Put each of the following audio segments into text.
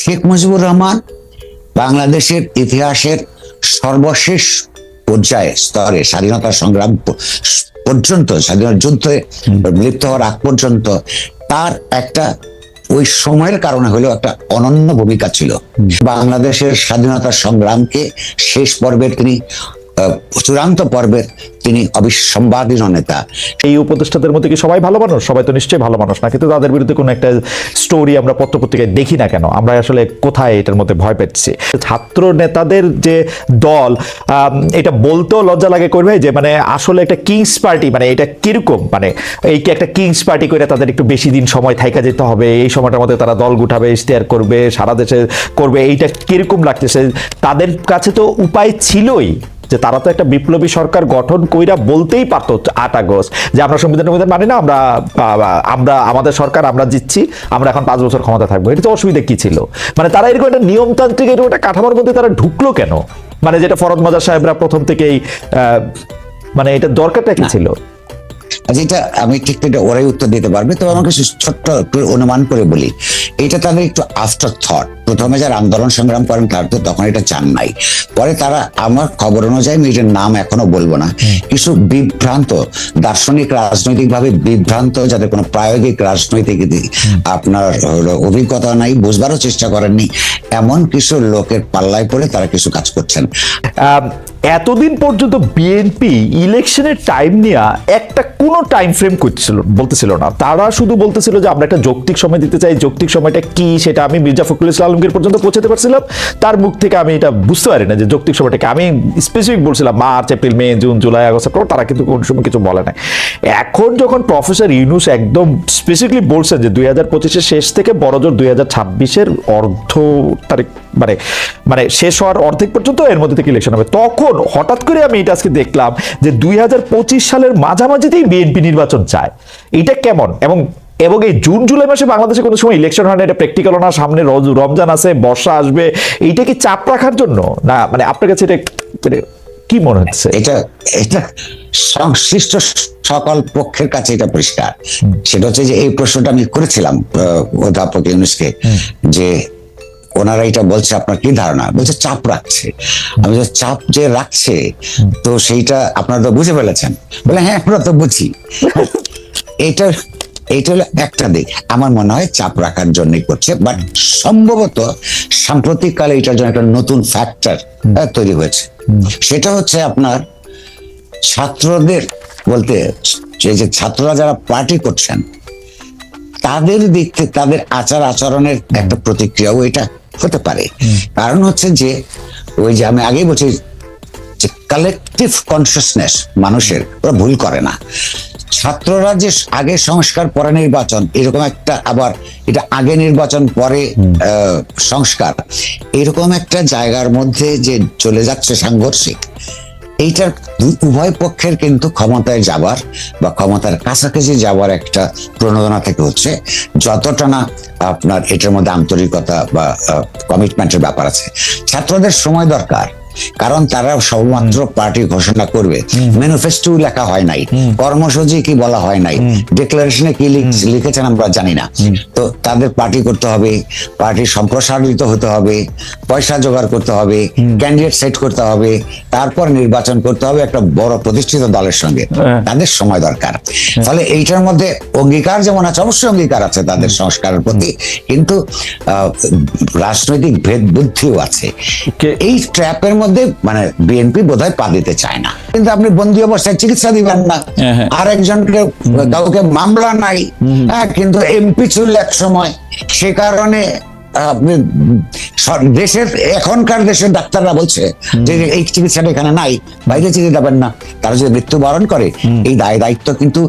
শেখ মুজিবুর রহমান বাংলাদেশের ইতিহাসের সর্বশেষ পর্যায়ে স্তরে স্বাধীনতা সংগ্রাম পর্যন্ত, স্বাধীনতা যুদ্ধে লিপ্ত হওয়ার আগ পর্যন্ত তার একটা ওই সময়ের কারণে হলেও একটা অনন্য ভূমিকা ছিল। বাংলাদেশের স্বাধীনতা সংগ্রামকে শেষ পর্বের তিনি চূড়ান্ত পর্বের তিনি অবিসম্বাদীয় নেতা এই উপদেষ্টাদের মধ্যে কি সবাই ভালো মানুষ? সবাই তো নিশ্চয়ই ভালো মানুষ না, কিন্তু তাদের বিরুদ্ধে কোনো একটা স্টোরি আমরা পত্রপত্রিকায় দেখি না কেন? আমরা আসলে কোথায় এটার মধ্যে ভয় পাচ্ছি ছাত্র নেতাদের যে দল এটা বলতেও লজ্জা লাগে করবে যে মানে আসলে একটা কিংস পার্টি মানে এটা কীরকম? মানে এই একটা কিংস পার্টি করে তাদের একটু বেশি দিন সময় থাইকা যেতে হবে? এই সময়টার মধ্যে তারা দল গুঠাবে ইশতেহার করবে, সারা দেশে করবে, এইটা কীরকম লাগতেছে? তাদের কাছে তো উপায় ছিলই। যে তারা তো একটা বিপ্লবী সরকার গঠন কইরা বলতেই পারত আট আগস্ট। যে আমরা সংবিধান সংবিধান মানি না আমরা আমরা আমাদের সরকার আমরা জিতছি আমরা এখন পাঁচ বছর ক্ষমতা থাকব। এটা তো অসুবিধা কি ছিল? মানে তারা এরকম একটা নিয়মতান্ত্রিক এরকম একটা কাঠামোর মধ্যে তারা ঢুকলো কেন? মানে যেটা ফরদ মাজার সাহেবরা প্রথম থেকেই আহ, মানে এটা দরকারটা কি ছিল? আচ্ছা এটা আমি ঠিক এটা ওরাই উত্তর দিতে পারবে তবে আমাকে ছোট্ট একটু অনুমান করে বলি। এটা তাদের একটু আফটার থট প্রথমে যারা আন্দোলন সংগ্রাম করেন তারা তো তখন এটা চান নাই। পরে তারা আমার খবর অনুযায়ী আমি এটার নাম এখনও বলব না। কিছু বিভ্রান্ত দার্শনিক রাজনৈতিক ভাবে বিভ্রান্ত যাদের কোনো প্রায়োগিক রাজনৈতিক আপনার অভিজ্ঞতা নাই বুঝবারও চেষ্টা করেননি। এমন কিছু লোকের পাল্লায় পড়ে তারা কিছু কাজ করছেন। এতদিন পর্যন্ত বিএনপি ইলেকশনের টাইম নিয়ে একটা কোনো টাইম ফ্রেম করছিল, বলতেছিল না। তারা শুধু বলতেছিল যে, আমরা একটা যৌক্তিক সময় দিতে চাই। যৌক্তিক সময়টা কি, সেটা আমি মির্জা ফখরুল ইসলাম আলমগীর পর্যন্ত পৌঁছাতে পারছিলাম। তার মুখ থেকে আমি এটা বুঝতে পারি না যে, যৌক্তিক সময়টাকে আমি স্পেসিফিক বলছিলাম March April May June July August September তারা কিন্তু কোন সময় কিছু বলে নাই। এখন যখন প্রফেসর ইউনুস একদম স্পেসিফিকলি বলছেন যে, দুই হাজার পঁচিশের শেষ থেকে বড়জোর দুই হাজার ছাব্বিশের অর্ধ তারিখ মানে মানে শেষ হওয়ার অর্ধেক পর্যন্ত এর মধ্যে থেকে ইলেকশন হবে। তখন হঠাৎ করে আমি এটা আজকে দেখলাম যে দুই হাজার পঁচিশ সালের মাঝামাঝিতেই বিএনপি নির্বাচন চায়। এটা কেমন? এবং এবং এই জুন জুলাই মাসে বাংলাদেশে কোনো সময় ইলেকশন হয় না এটা প্র্যাকটিক্যাল না সামনে রজ- রমজান আছে বর্ষা আসবে এইটা কি চাপ রাখার জন্য? না মানে আপনার কাছে এটা মানে কি মনে হচ্ছে? এটা এটা সংশ্লিষ্ট সকল পক্ষের কাছে এটা পরিষ্কার। সেটা হচ্ছে যে এই প্রশ্নটা আমি করেছিলাম অধ্যাপক ইউনুসকে যে ওনারা এটা বলছে আপনার কি ধারণা? বলছে চাপ রাখছে। আমি বলছি, চাপ যে রাখছে তো সেইটা আপনারা তো বুঝে ফেলেছেন। বলে হ্যাঁ আমরা তো বুঝি। এটা এটা হলো একটা দিক। আমার মনে হয় চাপ রাখার জন্যই করছে বাট সম্ভবত সাম্প্রতিককালে এটার জন্য একটা নতুন ফ্যাক্টর তৈরি হয়েছে। সেটা হচ্ছে আপনার ছাত্রদের বলতে যে ছাত্ররা যারা পার্টি করছেন তাদের দিক থেকে তাদের আচার আচরণের একটা প্রতিক্রিয়াও এটা হতে পারে। কারণ হচ্ছে যে ওই যে আমি আগেই বলছি যে কালেকটিভ কনসিয়াসনেস মানুষের ওরা ভুল করে না। ছাত্ররা যে আগে সংস্কার পরে নির্বাচন এরকম একটা আবার এটা আগে নির্বাচন পরে আহ, সংস্কার। এরকম একটা জায়গার মধ্যে যে চলে যাচ্ছে সাংঘর্ষিক এইটার উভয় পক্ষের কিন্তু ক্ষমতায় যাবার বা ক্ষমতার কাছাকাছি যাবার একটা প্রণোদনা থেকে হচ্ছে যতটা না আপনার এটার মধ্যে আন্তরিকতা বা কমিটমেন্টের ব্যাপার আছে। ছাত্রদের সময় দরকার। কারণ তারা সবেমাত্র পার্টি ঘোষণা করবে। ম্যানিফেস্টো লেখা হয় নাই। কর্মসূচি কি বলা হয় নাই? ডিক্লারেশনে কি লিখেছেন আমরা জানি না। তো তাদের পার্টি করতে হবে পার্টি সম্প্রসারিত হতে হবে পয়সা জোগাড় করতে হবে ক্যান্ডিডেট সেট করতে হবে তারপর নির্বাচন করতে হবে একটা বড় প্রতিষ্ঠিত দলের সঙ্গে। হ্যাঁ। তাদের সময় দরকার। ফলে এইটার মধ্যে অঙ্গীকার যেমন আছে অবশ্যই অঙ্গীকার আছে তাদের সংস্কারের প্রতি। কিন্তু আহ, রাজনৈতিক ভেদ বুদ্ধিও আছে এই ট্র্যাপের মধ্যে মানে বিএনপি বোধহয় পা দিতে চায় না। কিন্তু আপনি বন্দি অবস্থায় চিকিৎসা দিবেন না। হ্যাঁ, হ্যাঁ। আর একজনকে কাউকে মামলা নাই। হ্যাঁ কিন্তু এমপি ছিল এক সময়। সে কারণে আপনি দেশের এখনকার দেশের ডাক্তাররা বলছে যে এই চিকিৎসাটা এখানে নাই বাইরে চিকিৎসা দেবেন না। তারা যদি মৃত্যুবরণ করে এই দায় দায়িত্ব কিন্তু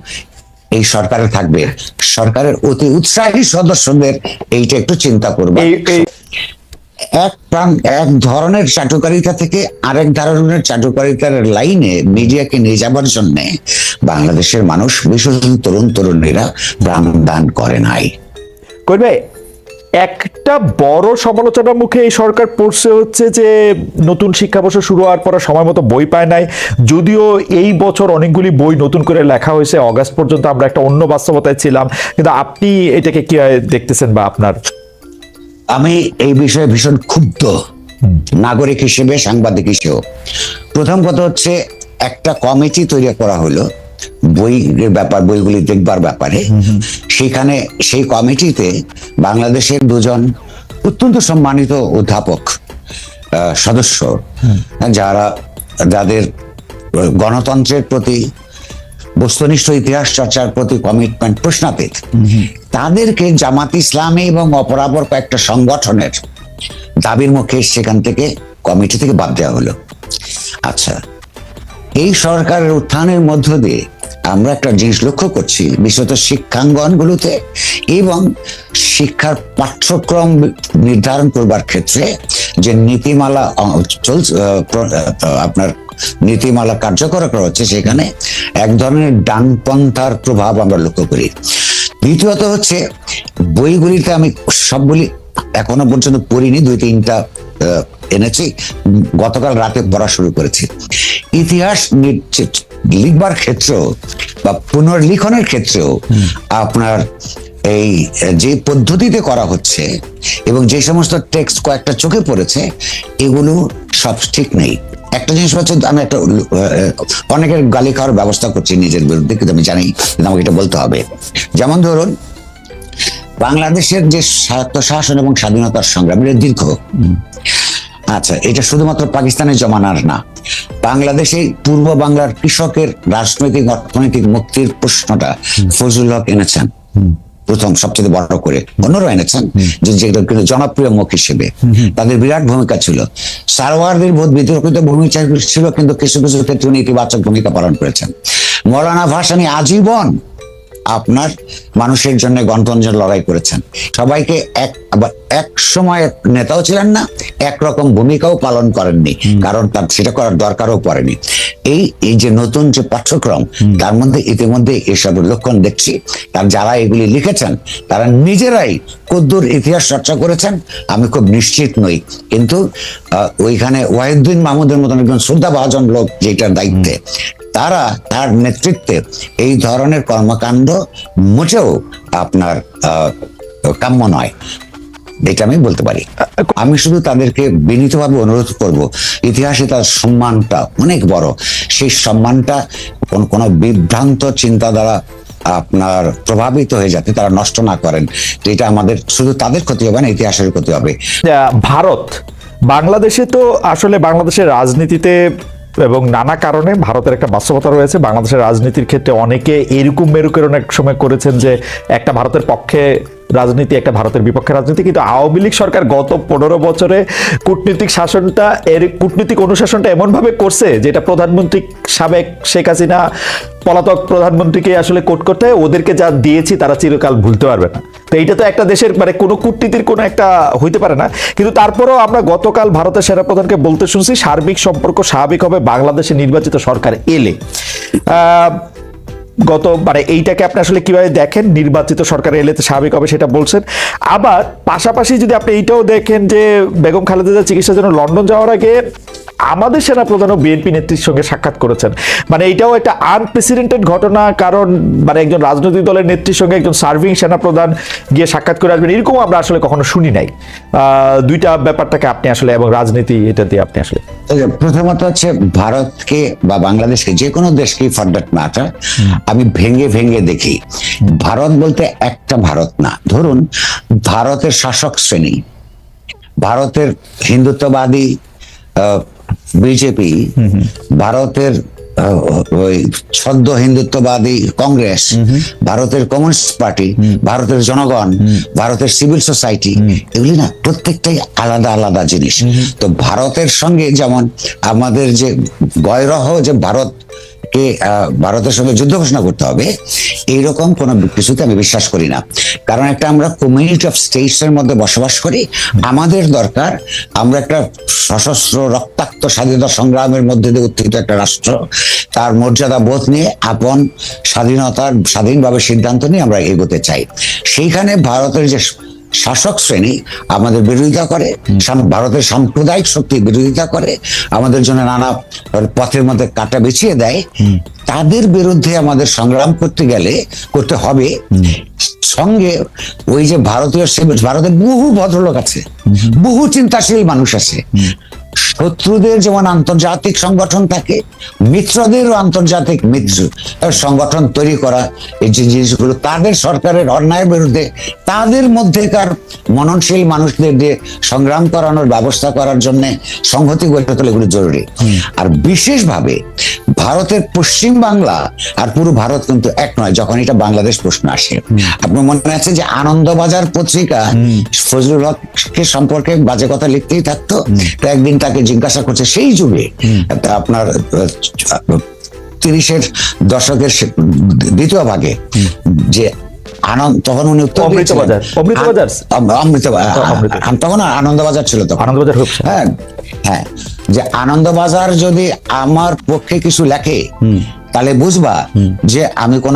এই সরকারের থাকবে। সরকারের অতি উৎসাহী সদস্যদের এইটা একটু চিন্তা করবে এক এক ধরনের চাটুকারিতা থেকে আরেক ধরনের চাটুকারিতার লাইনে মিডিয়াকে নিয়ে যাবার জন্য বাংলাদেশের মানুষ বিশেষ তরুণ তরুণীরা প্রাণদান করে নাই। করবে একটা বড় সমালোচনার মুখে এই সরকার পড়ছে হচ্ছে যে নতুন শিক্ষাবর্ষ শুরু হওয়ার পর সময় মতো বই পায় নাই। যদিও এই বছর অনেকগুলি বই নতুন করে লেখা হয়েছে, অগাস্ট পর্যন্ত আমরা একটা অন্য বাস্তবতায় ছিলাম। কিন্তু আপনি এটাকে কি দেখতেছেন বা আপনার আমি এই বিষয়ে ভীষণ ক্ষুব্ধ নাগরিক হিসেবে সাংবাদিক হিসেবেও। প্রথম কথা হচ্ছে একটা কমিটি তৈরি করা হলো বইয়ের ব্যাপার বইগুলি দেখবার ব্যাপারে। সেখানে সেই কমিটিতে বাংলাদেশের দুজন অত্যন্ত সম্মানিত অধ্যাপক সদস্য যারা যাদের গণতন্ত্রের প্রতি বস্তুনিষ্ঠ ইতিহাস চর্চার প্রতি কমিটমেন্ট প্রশ্নাতীত। তাদেরকে জামাত ইসলামী এবং অপরাপর কয়েকটা সংগঠনের দাবির মুখে সেখান থেকে কমিটি থেকে বাদ দেওয়া হলো। আচ্ছা এই সরকারের উত্থানের মধ্য দিয়ে আমরা একটা জিনিস লক্ষ্য করছি, বিশেষত শিক্ষাঙ্গনগুলোতে এবং শিক্ষার পাঠ্যক্রম নির্ধারণ করবার ক্ষেত্রে যে নীতিমালা চলছে আপনার নীতিমালা কার্যকর করা হচ্ছে সেখানে এক ধরনের ডানপন্থার প্রভাব আমরা লক্ষ্য করি। দ্বিতীয়ত হচ্ছে বইগুলিতে আমি সবগুলি এখনও পর্যন্ত পড়িনি দুই তিনটা এনেছি। গতকাল রাতে পড়া শুরু করেছি। ইতিহাস লিখবার ক্ষেত্রেও বা পুনর্লিখনের ক্ষেত্রেও আপনার এই যে পদ্ধতিতে করা হচ্ছে এবং যে সমস্ত টেক্সট কয়েকটা চোখে পড়েছে এগুলো সব ঠিক নেই। একটা জিনিস হচ্ছে, আমি একটা অনেকের গালি খাওয়ার ব্যবস্থা করছি নিজের বিরুদ্ধে, কিন্তু আমি জানি কিন্তু আমাকে এটা বলতে হবে। যেমন ধরুন, বাংলাদেশের যে স্বায়ত্তশাসন এবং স্বাধীনতার সংগ্রাম, এটা দীর্ঘ। আচ্ছা এটা শুধুমাত্র পাকিস্তানের জমানার না, বাংলাদেশে পূর্ব বাংলার কৃষকের রাজনৈতিক, অর্থনৈতিক মুক্তির প্রশ্নটা ফজলুল হক এনেছেন। প্রথম সবচেয়ে বড় করে। অন্যরা এনেছেন যে কিন্তু জনপ্রিয় মুখ হিসেবে। তাদের বিরাট ভূমিকা ছিল। সারওয়ারদের বোধ বিতর্কিত ভূমিকা ছিল কিন্তু কিছু কিছু ক্ষেত্রে উনি ইতিবাচক ভূমিকা পালন করেছেন। মৌলানা ভাসানি আজীবন আপনার মানুষের জন্য গণতন্ত্রের লড়াই করেছেন। সবাইকে এক এক সময় নেতাও ছিলেন না একরকম ভূমিকাও পালন করেননি। কারণ তার সেটা করার দরকারও পড়েনি। এই এই যে নতুন যে পাঠ্যক্রম তার মধ্যে ইতিমধ্যে এসব লক্ষণ দেখছি। তার যারা এগুলি লিখেছেন তারা নিজেরাই কদ্দুর ইতিহাস চর্চা করেছেন। আমি খুব নিশ্চিত নই। কিন্তু আহ, ওইখানে ওয়াহিদ্দিন মাহমুদের মতন একজন শ্রদ্ধাভাজন লোক যেটার দায়িত্বে তারা তার নেতৃত্বে এই ধরনের কর্মকাণ্ড মোটেও আপনার কাম্য নয়। এটা আমি বলতে পারি। আমি শুধু তাদেরকে বিনীতভাবে অনুরোধ করব, ইতিহাসে তার সম্মানটা অনেক বড়। সেই সম্মানটা কোন বিভ্রান্ত চিন্তা দ্বারা আপনার প্রভাবিত হয়ে যাতে তারা নষ্ট না করেন এটা আমাদের, শুধু তাদের ক্ষতি হবে না, ইতিহাসের ক্ষতি হবে। ভারত, বাংলাদেশে তো আসলে বাংলাদেশের রাজনীতিতে এবং নানা কারণে ভারতের একটা বাস্তবতা রয়েছে। বাংলাদেশের রাজনীতির ক্ষেত্রে অনেকে এরকম মেরুকের অনেক সময় করেছেন যে একটা ভারতের পক্ষে রাজনীতি একটা ভারতের বিপক্ষে রাজনীতি, কিন্তু আওয়ামী লীগ সরকার গত পনেরো বছরে কূটনীতিক শাসনটা, এর কূটনীতিক অনুশাসনটা এমনভাবে করছে, যেটা প্রধানমন্ত্রী সাবেক শেখ হাসিনা, পলাতক প্রধানমন্ত্রীকে আসলে কোট করতে ওদেরকে যা দিয়েছি তারা চিরকাল ভুলতে পারবে না। তো এইটা তো একটা দেশের মানে কোনো কূটনীতির কোনো একটা হইতে পারে না। কিন্তু তারপরেও আমরা গতকাল ভারতের সেনাপ্রধানকে বলতে শুনছি, সার্বিক সম্পর্ক স্বাভাবিক হবে, বাংলাদেশে নির্বাচিত সরকার এলে। গত মানে এইটাকে আপনি আসলে কীভাবে দেখেন? নির্বাচিত সরকার এলে তো স্বাভাবিক হবে সেটা বলছেন। আবার পাশাপাশি যদি আপনি এইটাও দেখেন যে বেগম খালেদা চিকিৎসার জন্য লন্ডন যাওয়ার আগে আমাদের সেনাপ্রধান ও বিএনপি নেত্রীর সঙ্গে সাক্ষাৎ করেছেন। মানে এটাও একটা আনপ্রেসিডেন্টেড ঘটনা কারণ মানে একজন রাজনৈতিক দলের নেত্রীর সঙ্গে একজন সার্ভিং সেনাপ্রধান গিয়ে সাক্ষাৎ করে আসবেন এরকম আমরা আসলে কখনো শুনি নাই। আহ, দুইটা ব্যাপারটাকে আপনি আসলে এবং রাজনীতি এটা দিয়ে আপনি আসলে প্রথমত হচ্ছে ভারতকে বা বাংলাদেশকে যে কোনো দেশকে ফর দ্যাট ম্যাটার আমি ভেঙে ভেঙে দেখি। ভারত বলতে একটা ভারত না। ধরুন ভারতের শাসক শ্রেণি ভারতের হিন্দুত্ববাদী বিজেপি ভারতের ওই হিন্দুত্ববাদী কংগ্রেস ভারতের কমিউনিস্ট পার্টি ভারতের জনগণ ভারতের সিভিল সোসাইটি এগুলি না প্রত্যেকটাই আলাদা আলাদা জিনিস। তো ভারতের সঙ্গে যেমন আমাদের যে গয়রহ যে ভারত কে ভারতের সঙ্গে যুদ্ধ ঘোষণা করতে হবে, এইরকম কোনো কিছুতে আমি বিশ্বাস করি না। কারণ একটা আমরা কমিউনিটি অফ স্টেটস এর মধ্যে বসবাস করি, আমাদের দরকার আমরা একটা সশস্ত্র রক্তাক্ত স্বাধীনতা সংগ্রামের মধ্যে দিয়ে উত্থিত একটা রাষ্ট্র। তার মর্যাদা বোধ নিয়ে আপন স্বাধীনতার স্বাধীনভাবে সিদ্ধান্ত নিয়ে আমরা এগোতে চাই। সেইখানে ভারতের যে শাসক শ্রেণি আমাদের বিরোধিতা করে ভারতের সাম্প্রদায়িক শক্তি বিরোধিতা করে আমাদের জন্য নানা পথের মধ্যে কাটা বিছিয়ে দেয়। তাদের বিরুদ্ধে আমাদের সংগ্রাম করতে গেলে করতে হবে। সঙ্গে ওই যে ভারতীয় ভারতের বহু ভদ্রলোক আছে বহু চিন্তাশীল মানুষ আছে। শত্রুদের যেমন আন্তর্জাতিক সংগঠন থাকে মিত্রদেরও আন্তর্জাতিক মিত্র সংগঠন তৈরি করা এই যে জিনিসগুলো তাদের সরকারের অন্যায়ের বিরুদ্ধে তাদের মধ্যেকার মননশীল মানুষদের দিয়ে সংগ্রাম করানোর ব্যবস্থা করার জন্য সংহতি গড়ে তোলা এগুলো জরুরি। আর বিশেষভাবে ভারতের পশ্চিম বাংলা আর পুরো ভারত কিন্তু এক নয় যখন এটা বাংলাদেশ প্রশ্ন আসে। আপনার মনে আছে যে আনন্দবাজার পত্রিকা ফজলুল হককে সম্পর্কে বাজে কথা লিখতেই থাকতো? তো একদিন তাকে জিজ্ঞাসা করছে সেই যুগে আপনার তিরিশের দশকের দ্বিতীয় ভাগে যে আনন্দ তখন উনি উত্তর। তখন আনন্দবাজার ছিল তখন। আনন্দবাজার হ্যাঁ হ্যাঁ। যে আনন্দবাজার যদি আমার পক্ষে কিছু লেখে তাহলে বুঝবা যে আমি কোন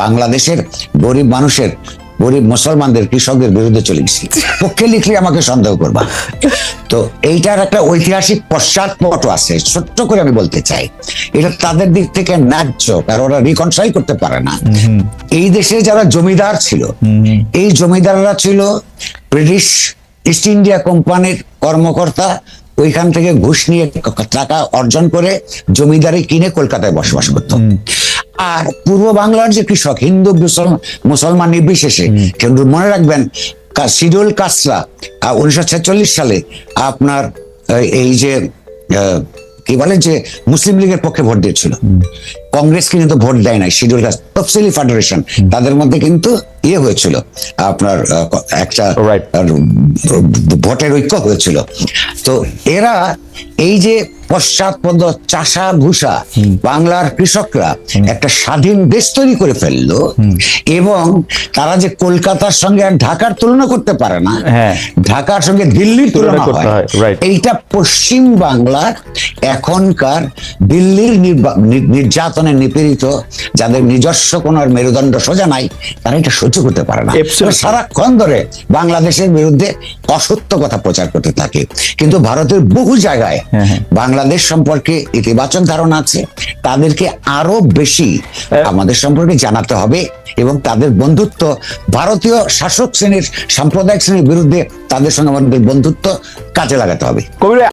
বাংলাদেশের গরিব মানুষের গরিব মুসলমানদের কৃষকদের বিরুদ্ধে চলে গেছি। পক্ষে লিখলে আমাকে সন্দেহ করবা। তো এইটার একটা ঐতিহাসিক পশ্চাৎপট আছে ছোট্ট করে আমি বলতে চাই। এটা তাদের দিক থেকে ন্যায্য কারণ ওরা রিকনসাইল করতে পারে না। এই দেশে যারা জমিদার ছিল এই জমিদাররা ছিল ব্রিটিশ ইস্ট ইন্ডিয়া কোম্পানির কর্মকর্তা ওইখান থেকে ঘুষ নিয়ে টাকা অর্জন করে জমিদারি কিনে কলকাতায় বসবাস করত। আর পূর্ব বাংলার যে কৃষক হিন্দু মুসলমান নির্বিশেষে কিন্তু মনে রাখবেন সিডুল কাসরা উনিশশো ছেচল্লিশ সালে আপনার এই যে আহ, কি বলে যে মুসলিম লীগের পক্ষে ভোট দিয়েছিল কংগ্রেসকে কিন্তু ভোট দেয় নাই শিডিউল কাস্ট তফসিলি ফেডারেশন তাদের মধ্যে কিন্তু ইয়ে হয়েছিল আপনার একটা Right. ভোটের ঐক্য হয়েছিল তো এরা এই যে পশ্চাৎপদ চাষা ভূষা বাংলার কৃষকরা একটা স্বাধীন দেশ তৈরি করে ফেলল এবং তারা যে কলকাতার সঙ্গে আর ঢাকার তুলনা করতে পারে না হ্যাঁ। ঢাকার সঙ্গে দিল্লির তুলনা হয়। হয়, এইটা পশ্চিম বাংলার এখনকার দিল্লির নির্যাতনে নিপীড়িত যাদের নিজস্ব কোন মেরুদণ্ড সোজা নাই তারা এটা সহ্য করতে পারে না। সারাক্ষণ ধরে বাংলাদেশের বিরুদ্ধে অসত্য কথা প্রচার করতে থাকে। কিন্তু ভারতের বহু জায়গায় হ্যাঁ, বাংলাদেশ সম্পর্কে ইতিবাচক ধারণা আছে। তাদেরকে আরও বেশি আমাদের সম্পর্কে জানাতে হবে এবং তাদের বন্ধুত্ব ভারতীয় শাসক শ্রেণির, সাম্প্রদায়িক শ্রেণির বিরুদ্ধে তাদের সঙ্গে আমাদের বন্ধুত্ব কাজে লাগাতে হবে।